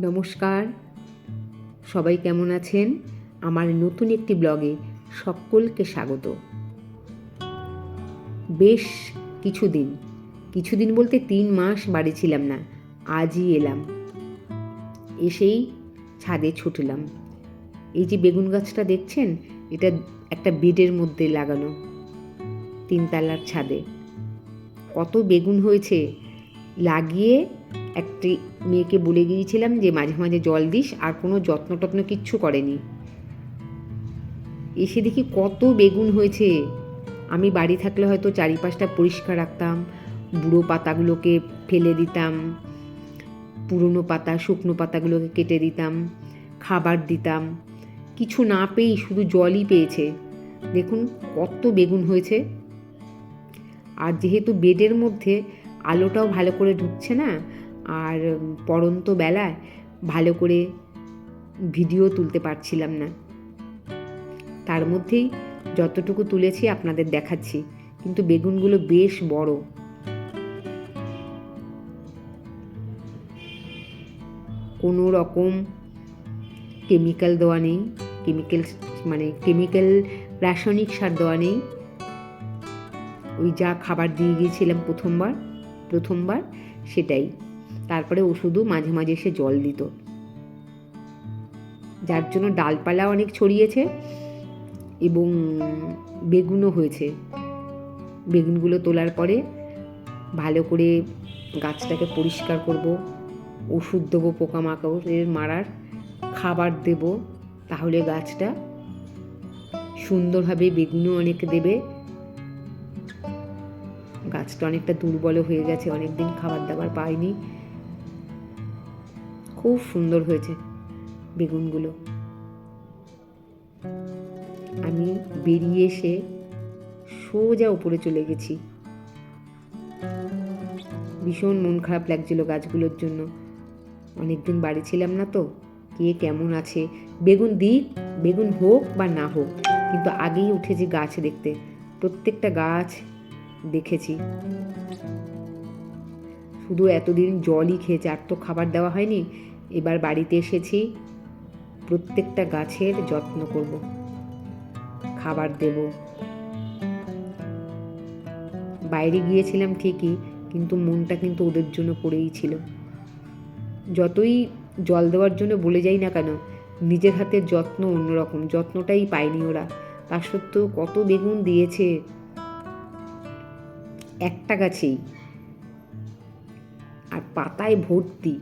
নমস্কার। সবাই কেমন আছেন? আমার নতুন একটি ব্লগে সকলকে স্বাগত। বেশ কিছুদিন কিছুদিন বলতে তিন মাস বাড়ি ছিলাম না, আজই এলাম। এসেই ছাদে ছুটলাম। এই যে বেগুন গাছটা দেখছেন, এটা একটা বেডের মধ্যে লাগানো, তিনতলার ছাদে। কত বেগুন হয়েছে, লাগিয়ে একটি মেয়েকে বলে গিয়েছিলাম যে, মাঝে মাঝে জল দিস, আর কোনো যত্ন টত্ন কিচ্ছু করেনি। এসে দেখি কত বেগুন হয়েছে। আমি বাড়ি থাকলে হয়তো চারিপাশটা পরিষ্কার রাখতাম, বুড়ো পাতাগুলোকে ফেলে দিতাম, পুরনো পাতা, শুকনো পাতাগুলোকে কেটে দিতাম, খাবার দিতাম। কিছু না পেয়েই শুধু জলই পেয়েছে। দেখুন কত বেগুন হয়েছে। আর যেহেতু বেডের মধ্যে আলোটাও ভালো করে ঢুকছে না আর পড়ন্ত বেলায় ভালো করে ভিডিও তুলতে পারছিলাম না। তার মধ্যেই যতটুকু তুলেছি আপনাদের দেখাচ্ছি, কিন্তু বেগুনগুলো বেশ বড়। কোনো রকম কেমিক্যাল দেওয়া নেই, কেমিক্যাল মানে কেমিক্যাল রাসায়নিক সার দেওয়া নেই। ওই যা খাবার দিয়ে গিয়েছিলাম প্রথমবার প্রথমবার সেটাই। তারপরে ওষুধও মাঝে মাঝে এসে জল দিত। যার জন্য ডালপালা অনেক ছড়িয়েছে এবং বেগুনও হয়েছে। বেগুনগুলো তোলার পরে ভালো করে গাছটাকে পরিষ্কার করব, ওষুধ দেবো পোকামাকড়ের মারার, খাবার দেব তাহলে গাছটা সুন্দরভাবে বেগুনও অনেক দেবে। গাছটা অনেকটা দুর্বল হয়ে গেছে, অনেকদিন খাবার দাবার পাইনি। খুব সুন্দর হয়েছে বেগুনগুলো। আমি বেরিয়ে এসে সোজা উপরে চলে গেছি। ভীষণ মন খারাপ লাগছিল গাছগুলোর জন্য। অনেকদিন বাড়ি ছিলাম না তো, কে কেমন আছে? বেগুন দিক, বেগুন হোক বা না হোক, কিন্তু আগেই উঠেছি গাছ দেখতে। প্রত্যেকটা গাছ দেখেছি। শুধু এতদিন জলই খেয়েছে, আর তো খাবার দেওয়া হয়নি। এবার বাড়িতে এসেছি। প্রত্যেকটা গাছের যত্ন করব। খাবার দেব। বাইরে গিয়েছিলাম ঠিকই, কিন্তু মনটা কিন্তু ওদের জন্য পড়েই ছিল। যতই জল দেওয়ার জন্য বলে যাই না কেন, নিজের হাতের যত্ন অন্যরকম, যত্নটাই পায়নি ওরা। তা সত্ত্বেও কত বেগুন দিয়েছে। একটা গাছেই। আর পাতায় ভর্তি।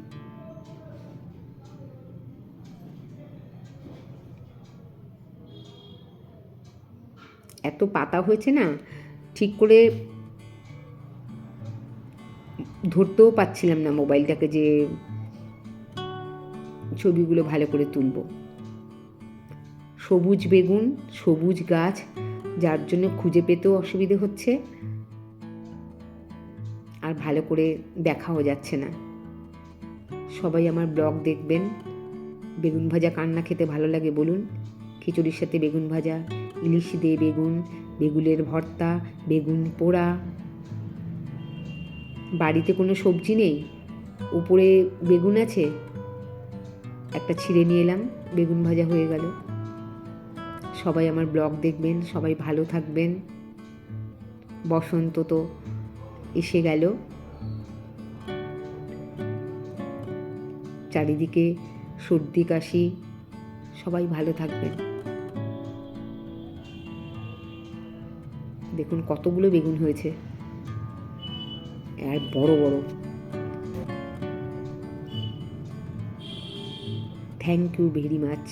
এত পাতা হয়েছে না, ঠিক করে ধরতেও পাচ্ছিলাম না মোবাইলটাকে যে ছবিগুলো ভালো করে তুলব। সবুজ বেগুন, সবুজ গাছ, যার জন্য খুঁজে পেতেও অসুবিধে হচ্ছে আর ভালো করে দেখাও যাচ্ছে না। সবাই আমার ব্লগ দেখবেন। বেগুন ভাজা কান্না খেতে ভালো লাগে বলুন? খিচুড়ির সাথে বেগুন ভাজা ইলিশ দিয়ে বেগুন, বেগুনের ভর্তা, বেগুন পোড়া। বাড়িতে কোনো সবজি নেই? উপরে বেগুন আছে? একটা ছিঁড়ে নিয়ে এলাম, বেগুন ভাজা হয়ে গেল। সবাই আমার ব্লগ দেখবেন, সবাই ভালো থাকবেন। বসন্ত তো এসে গেল। চারিদিকে সর্দি কাশি, সবাই ভালো থাকবেন। দেখুন কতগুলো বেগুন হয়েছে। আর বড় বড়। Thank you very much